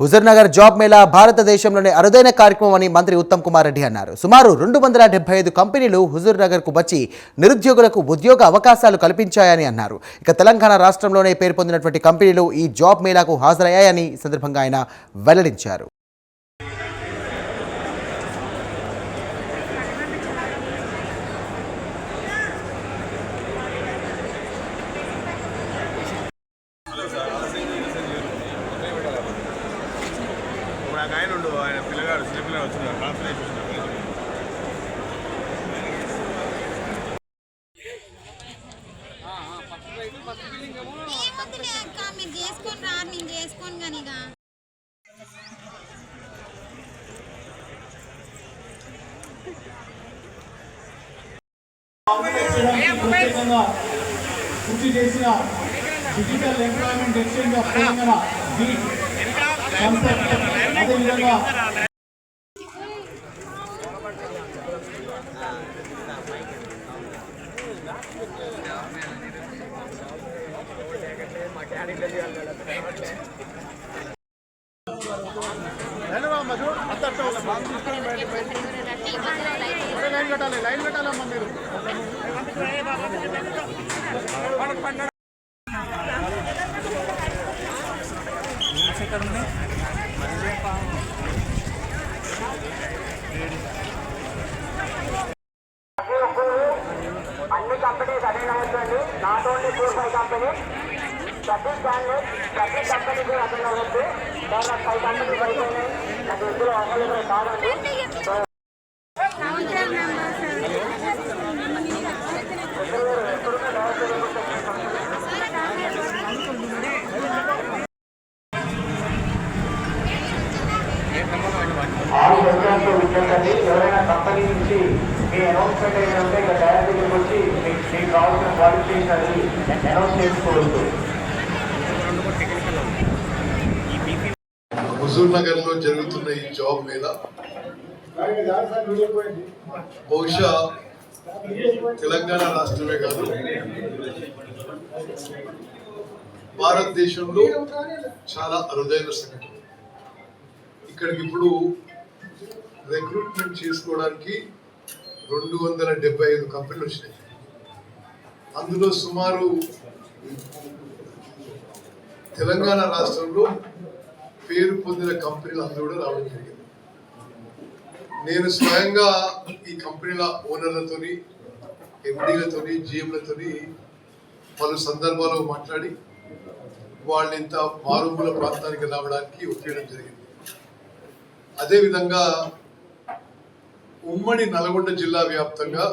హుజర్నగర్ job Mela భారతదేశంలోనే అరుదైన కార్యక్రమం అని మంత్రి ఉత్తమ్ కుమార్ రెడ్డి అన్నారు. సుమారు రెండు వందల డెబ్బై ఐదు కంపెనీలు హుజూర్నగర్కు వచ్చి నిరుద్యోగులకు ఉద్యోగ అవకాశాలు కల్పించాయని అన్నారు. ఇక తెలంగాణ రాష్ట్రంలోనే పేరు పొందినటువంటి కంపెనీలు ఈ జాబ్ మేళాకు హాజరయ్యాయని సందర్భంగా ఆయన వెల్లడించారు ఇప్పుడు ఆ ఆయన ఉండు ఆయన పిల్లగాడు చిన్న పిల్లగాడు వచ్చింది కాన్ఫరెన్స్ ఏముందిలే అక్క మీరు చేసుకొని రారు నేను చేసుకోను కానీ ఇక ప్రత్యేకంగా కృషి చేసిన digital employment exchange of Telangana DEET concept అదేవిధంగా ఇక్కడ ఉన్నాయి అన్ని companies attend అవ్వచ్చండి not only four five company. ప్రతి క్యాండిడేట్ ప్రతి కంపెనీకి అటెండ్ అవ్వచ్చు దాని ఫైవ్ కంపెనీస్ అయిపోయినాయి. నాకు ఇందులో అవసరం కాదండి. సో ఆరు ఎగ్జామ్స్ విద్యార్థి ఎవరైనా కంపెనీ నుంచి మీ అనౌన్స్మెంట్ అయినా ఉంటే ఇక డైరెక్ట్ దగ్గరికి వచ్చి మీకు కావాల్సిన క్వాలిఫికేషన్ అని అనౌన్స్ చేసుకోవచ్చు హుజూర్ నగర్లో జరుగుతున్న ఈ జాబ్ మీద బహుశా తెలంగాణ రాష్ట్రమే కాదు భారతదేశంలో చాలా అరుదైన సంఘటన. ఇక్కడికి ఇప్పుడు రిక్రూట్మెంట్ చేసుకోవడానికి రెండు వందల డెబ్బై ఐదు కంపెనీలు వచ్చినాయి. అందులో సుమారు తెలంగాణ రాష్ట్రంలో పేరు పొందిన కంపెనీలు అందరూ కూడా రావడం జరిగింది. నేను స్వయంగా ఈ కంపెనీల ఓనర్లతోని ఎండీలతోని జీఎంలతోని పలు సందర్భాల్లో మాట్లాడి వాళ్ళు ఇంత మారుమూల ప్రాంతానికి రావడానికి ఒప్పించడం జరిగింది. అదేవిధంగా ఉమ్మడి నల్గొండ జిల్లా వ్యాప్తంగా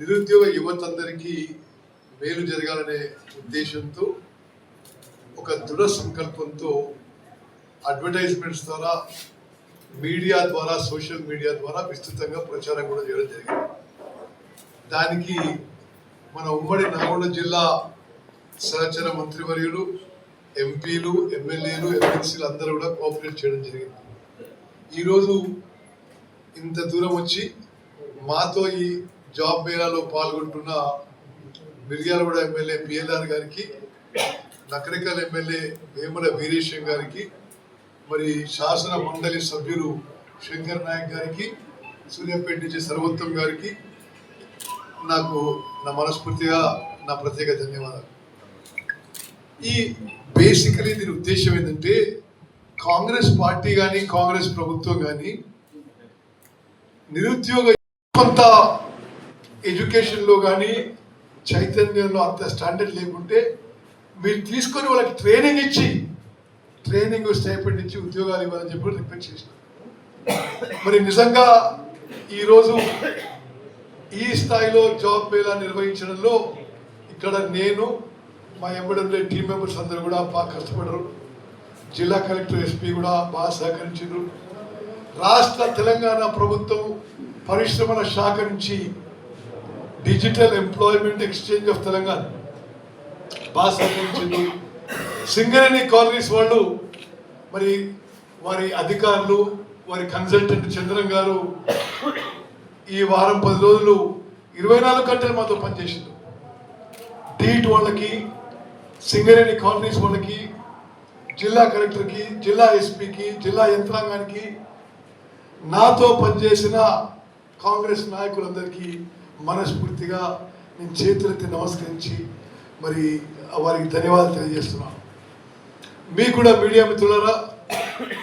నిరుద్యోగ యువత అందరికీ మేలు జరగాలనే ఉద్దేశంతో ఒక దృఢ సంకల్పంతో అడ్వర్టైజ్మెంట్స్ ద్వారా మీడియా ద్వారా సోషల్ మీడియా ద్వారా విస్తృతంగా ప్రచారం కూడా చేయడం జరిగింది. దానికి మన ఉమ్మడి నల్గొండ జిల్లా సహచర మంత్రివర్యులు ఎంపీలు ఎమ్మెల్యేలు ఎమ్మెల్సీలు అందరూ కూడా కోఆపరేట్ చేయడం జరిగింది. ఈరోజు ఇంత దూరం వచ్చి మాతో ఈ జాబ్ మేళాలో పాల్గొంటున్న మిర్యాలగూడ ఎమ్మెల్యే పిఎల్ఆర్ గారికి నకరికల్ ఎమ్మెల్యే వేముల వీరేశం గారికి మరి శాసన మండలి సభ్యులు శంకర్ నాయక్ గారికి సూర్యాపేట నుంచి సర్వోత్తమ్ గారికి నాకు నా మనస్ఫూర్తిగా నా ప్రత్యేక ధన్యవాదాలు. ఈ బేసికలీ దీని ఉద్దేశం ఏంటంటే కాంగ్రెస్ పార్టీ కానీ కాంగ్రెస్ ప్రభుత్వం కానీ నిరుద్యోగ కొంత ఎడ్యుకేషన్లో కానీ చైతన్యంలో అంత స్టాండర్డ్ లేకుంటే మీరు తీసుకొని వాళ్ళకి ట్రైనింగ్ ఇచ్చి ట్రైనింగ్ స్టైపెండ్ ఇచ్చి ఉద్యోగాలు ఇవ్వాలని చెప్పి రిక్వెస్ట్ చేసిన. మరి నిజంగా ఈరోజు ఈ స్థాయిలో జాబ్ మేళా నిర్వహించడంలో ఇక్కడ నేను మా ఎంబడంలో టీం మెంబర్స్ అందరూ కూడా బాగా కష్టపడరు జిల్లా కలెక్టర్ ఎస్పీ కూడా బాగా సహకరించారు రాష్ట్ర తెలంగాణ ప్రభుత్వం పరిశ్రమల శాఖ నుంచి digital employment exchange of Telangana బాగా సంబంధించింది సింగరేణి కాలనీస్ వాళ్ళు మరి వారి అధికారులు వారి కన్సల్టెంట్ చంద్రం గారు ఈ వారం పది రోజులు ఇరవై నాలుగు గంటలు మాతో పనిచేసింది డీట్ వాళ్ళకి సింగరేణి కాలనీస్ వాళ్ళకి జిల్లా కలెక్టర్కి జిల్లా ఎస్పీకి జిల్లా యంత్రాంగానికి నాతో పనిచేసిన కాంగ్రెస్ నాయకులందరికీ మనస్ఫూర్తిగా నేను చేతులెత్తి నమస్కరించి మరి వారికి ధన్యవాదాలు తెలియజేస్తున్నాను. మీకు కూడా మీడియా మిత్రులరా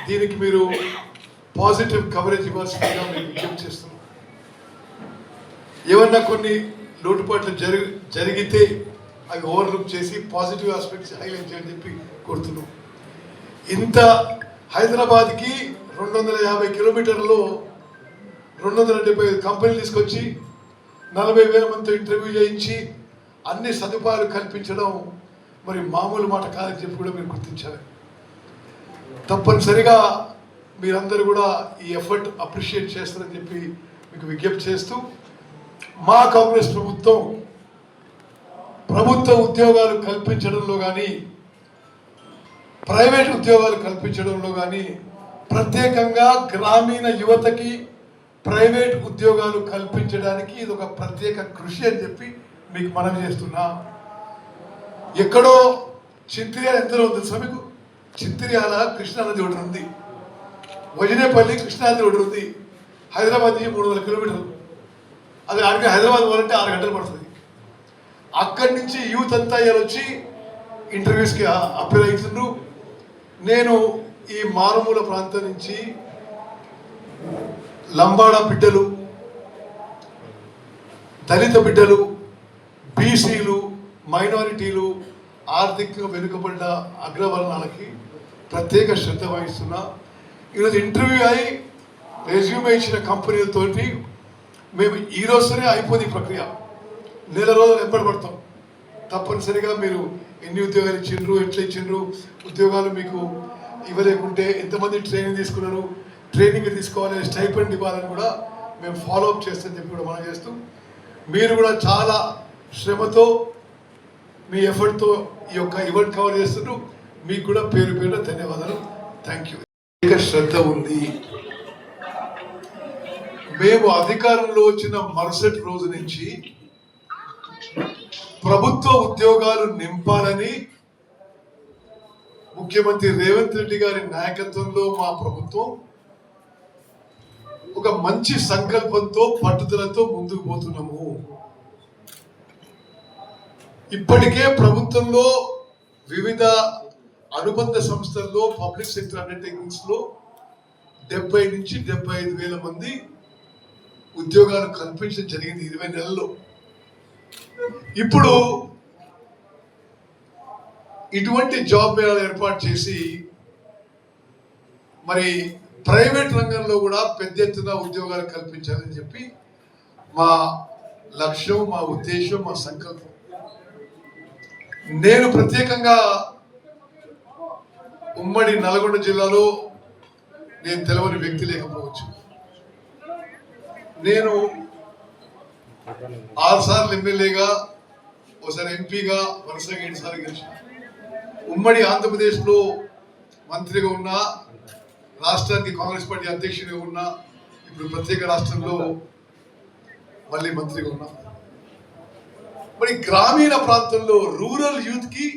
దీనికి మీరు పాజిటివ్ కవరేజ్ ఇవ్వాల్సిందిగా మీకు విజ్ఞప్తి చేస్తున్నాం ఏమన్నా కొన్ని లోటుపాట్లు జరి జరిగితే అవి ఓవర్లుక్ చేసి పాజిటివ్ ఆస్పెక్ట్స్ హైలైట్ చేయని చెప్పి కోరుతున్నాం ఇంత హైదరాబాద్కి రెండు వందల యాభై కిలోమీటర్లలో రెండు వందల డెబ్బై ఐదు కంపెనీలు తీసుకొచ్చి నలభై వేల మందితో ఇంటర్వ్యూ చేయించి అన్ని సదుపాయాలు కల్పించడం మరి మామూలు మాట కాదని చెప్పి కూడా మీరు గుర్తించాలి తప్పనిసరిగా మీరందరూ కూడా ఈ ఎఫర్ట్ అప్రిషియేట్ చేస్తారని చెప్పి మీకు విజ్ఞప్తి చేస్తూ మా కాంగ్రెస్ ప్రభుత్వం ప్రభుత్వ ఉద్యోగాలు కల్పించడంలో కానీ ప్రైవేట్ ఉద్యోగాలు కల్పించడంలో కానీ ప్రత్యేకంగా గ్రామీణ యువతకి ప్రైవేట్ ఉద్యోగాలు కల్పించడానికి ఇది ఒక ప్రత్యేక కృషి అని చెప్పి మీకు మనవి చేస్తున్నా. ఎక్కడో చింతిర్యాల ఎంతలో ఉంది తెలుసా మీకు? చింతిర్యాల కృష్ణానది ఒకటి ఉంది. వజనేపల్లి కృష్ణానది ఒకటి ఉంది. హైదరాబాద్ మూడు వందల కిలోమీటర్లు. అది ఆడికి హైదరాబాద్ పోవాలంటే ఆరు గంటలు పడుతుంది. అక్కడి నుంచి యూత్ అంతా ఇలా వచ్చి ఇంటర్వ్యూస్కి అప్లై అవుతుండ్రు నేను ఈ మారుమూల ప్రాంతం నుంచి లంబాడా బిడ్డలు దళిత బిడ్డలు బీసీలు మైనారిటీలు ఆర్థికంగా వెనుకబడిన అగ్రవర్ణాలకి ప్రత్యేక శ్రద్ధ వహిస్తున్నా. ఈరోజు ఇంటర్వ్యూ అయి రెజ్యూమ్ ఇచ్చిన కంపెనీలతోటి మేము ఈ రోజునే అయిపోయింది ప్రక్రియ. నెల రోజులు ఎప్పటి పడతాం? తప్పనిసరిగా మీరు ఎన్ని ఉద్యోగాలు ఇచ్చిండ్రు ఎట్లా ఇచ్చిండ్రు ఉద్యోగాలు మీకు ఇవ్వలేకుంటే ఎంతమంది ట్రైనింగ్ తీసుకున్నారు ట్రైనింగ్ తీసుకోవాలి స్టైపెండ్ ఇవ్వాలని కూడా మేము ఫాలో అప్ చేస్తామని చెప్పి కూడా మనం చేస్తూ మీరు కూడా చాలా శ్రమతో మీ ఎఫర్ట్తో ఈ యొక్క ఈవెంట్ కవర్ చేస్తున్నారు మీకు కూడా పేరు పేరు ధన్యవాదాలు. థ్యాంక్ యూ శ్రద్ధ ఉంది. మేము అధికారంలో వచ్చిన మరుసటి రోజు నుంచి ప్రభుత్వ ఉద్యోగాలు నింపాలని ముఖ్యమంత్రి రేవంత్ రెడ్డి గారి నాయకత్వంలో మా ప్రభుత్వం మంచి సంకల్పంతో పట్టుదలతో ముందుకు పోతున్నాము. ఇప్పటికే ప్రభుత్వంలో వివిధ అనుబంధ సంస్థల్లో పబ్లిక్ సెక్టర్ అండర్టేకింగ్స్లో డెబ్బై నుంచి డెబ్బై ఐదు వేల మంది ఉద్యోగాలు కల్పించడం జరిగింది ఇరవై నెలల్లో. ఇప్పుడు ఇటువంటి జాబ్ మేళాలు ఏర్పాటు చేసి మరి ప్రైవేట్ రంగంలో కూడా పెద్ద ఎత్తున ఉద్యోగాలు కల్పించాలని చెప్పి మా లక్ష్యం మా ఉద్దేశం మా సంకల్పం. నేను ప్రత్యేకంగా ఉమ్మడి నల్గొండ జిల్లాలో నేను తెలవని వ్యక్తి లేకపోవచ్చు. నేను ఆరుసార్లు ఎమ్మెల్యేగా ఒకసారి ఎంపీగా వరుసగా ఏడు సార్లు గెలిచిన. ఉమ్మడి ఆంధ్రప్రదేశ్లో మంత్రిగా ఉన్నా రాష్ట్రానికి కాంగ్రెస్ పార్టీ అధ్యక్షుడిగా ఉన్నా ఇప్పుడు ప్రత్యేక రాష్ట్రంలో మళ్ళీ మంత్రిగా ఉన్నా. మరి గ్రామీణ ప్రాంతంలో రూరల్ యూత్కి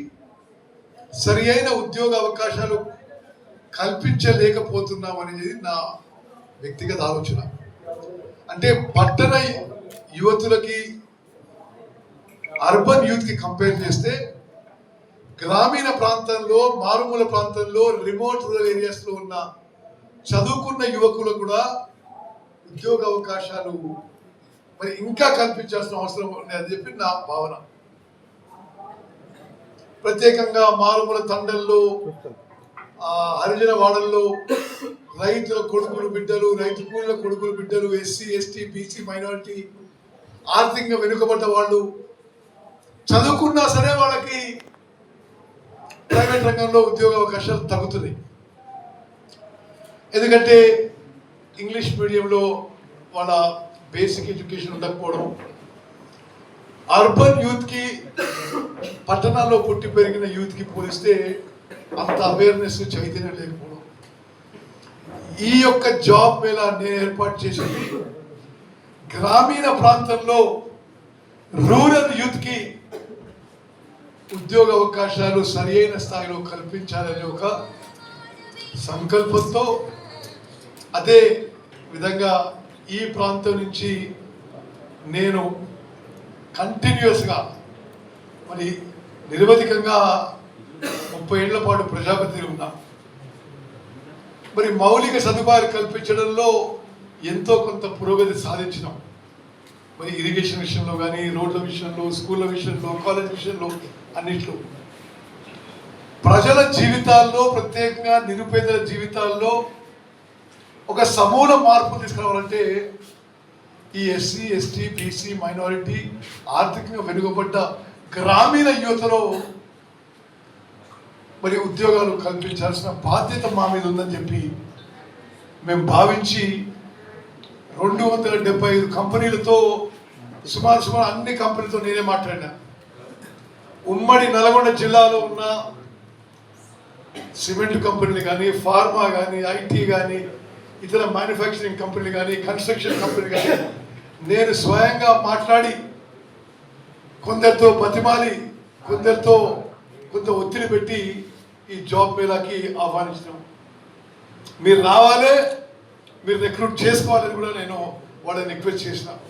సరి అయిన ఉద్యోగ అవకాశాలు కల్పించలేకపోతున్నాం అనేది నా వ్యక్తిగత ఆలోచన. అంటే పట్టణ యువతులకి అర్బన్ యూత్కి కంపేర్ చేస్తే గ్రామీణ ప్రాంతంలో మారుమూల ప్రాంతంలో రిమోట్ రూరల్ ఏరియాస్లో ఉన్న చదువుకున్న యువకులు కూడా ఉద్యోగ అవకాశాలు మరి ఇంకా కల్పించాల్సిన అవసరం ఉంది అని చెప్పి నా భావన. ప్రత్యేకంగా మారుమూల తండల్లో హరిజన వాడల్లో రైతుల కొడుకులు బిడ్డలు రైతు కూలీల కొడుకులు బిడ్డలు ఎస్సీ ఎస్టీ బీసీ మైనారిటీ ఆర్థికంగా వెనుకబడ్డ వాళ్ళు చదువుకున్నా సరే వాళ్ళకి ప్రైవేట్ రంగంలో ఉద్యోగ అవకాశాలు తగ్గుతున్నాయి. ఎందుకంటే ఇంగ్లీష్ మీడియంలో వాళ్ళ బేసిక్ ఎడ్యుకేషన్ ఉండకపోవడం అర్బన్ యూత్కి పట్టణాల్లో పుట్టి పెరిగిన యూత్కి పోలిస్తే అంత అవేర్నెస్ చైతన్యం లేకపోవడం. ఈ యొక్క జాబ్ మేళా నేను ఏర్పాటు చేసింది గ్రామీణ ప్రాంతంలో రూరల్ యూత్కి ఉద్యోగ అవకాశాలు సరియైన స్థాయిలో కల్పించాలనే ఒక సంకల్పంతో అదే విధంగా ఈ ప్రాంతం నుంచి నేను కంటిన్యూస్గా మరి నిరవధికంగా ముప్పై ఏళ్ళ పాటు ప్రజాపతి ఉన్నా. మరి మౌలిక సదుపాయాలు కల్పించడంలో ఎంతో కొంత పురోగతి సాధించినాం. మరి ఇరిగేషన్ విషయంలో కానీ రోడ్ల విషయంలో స్కూళ్ళ విషయంలో కాలేజ్ విషయంలో అన్నిట్లో. ప్రజల జీవితాల్లో ప్రత్యేకంగా నిరుపేదల జీవితాల్లో ఒక సమూల మార్పు తీసుకురావాలంటే ఈ ఎస్సీ ఎస్టీ బీసీ మైనారిటీ ఆర్థికంగా వెనుకబడ్డ గ్రామీణ యువతలో మరి ఉద్యోగాలు కల్పించాల్సిన బాధ్యత మా మీద ఉందని చెప్పి మేము భావించి రెండు వందల డెబ్బై ఐదు కంపెనీలతో సుమారు సుమారు అన్ని కంపెనీలతో నేనే మాట్లాడినా. ఉమ్మడి నల్గొండ జిల్లాలో ఉన్న సిమెంట్ కంపెనీలు కానీ ఫార్మా కానీ ఐటీ కానీ ఇతర మ్యానుఫ్యాక్చరింగ్ కంపెనీలు కానీ కన్స్ట్రక్షన్ కంపెనీలు కానీ నేను స్వయంగా మాట్లాడి కొందరితో బతిమాలి కొందరితో కొంత ఒత్తిడి పెట్టి ఈ జాబ్ మేళాకి ఆహ్వానించడం మీరు రావాలి మీరు రిక్రూట్ చేసుకోవాలని కూడా నేను వాళ్ళని రిక్వెస్ట్ చేసినాను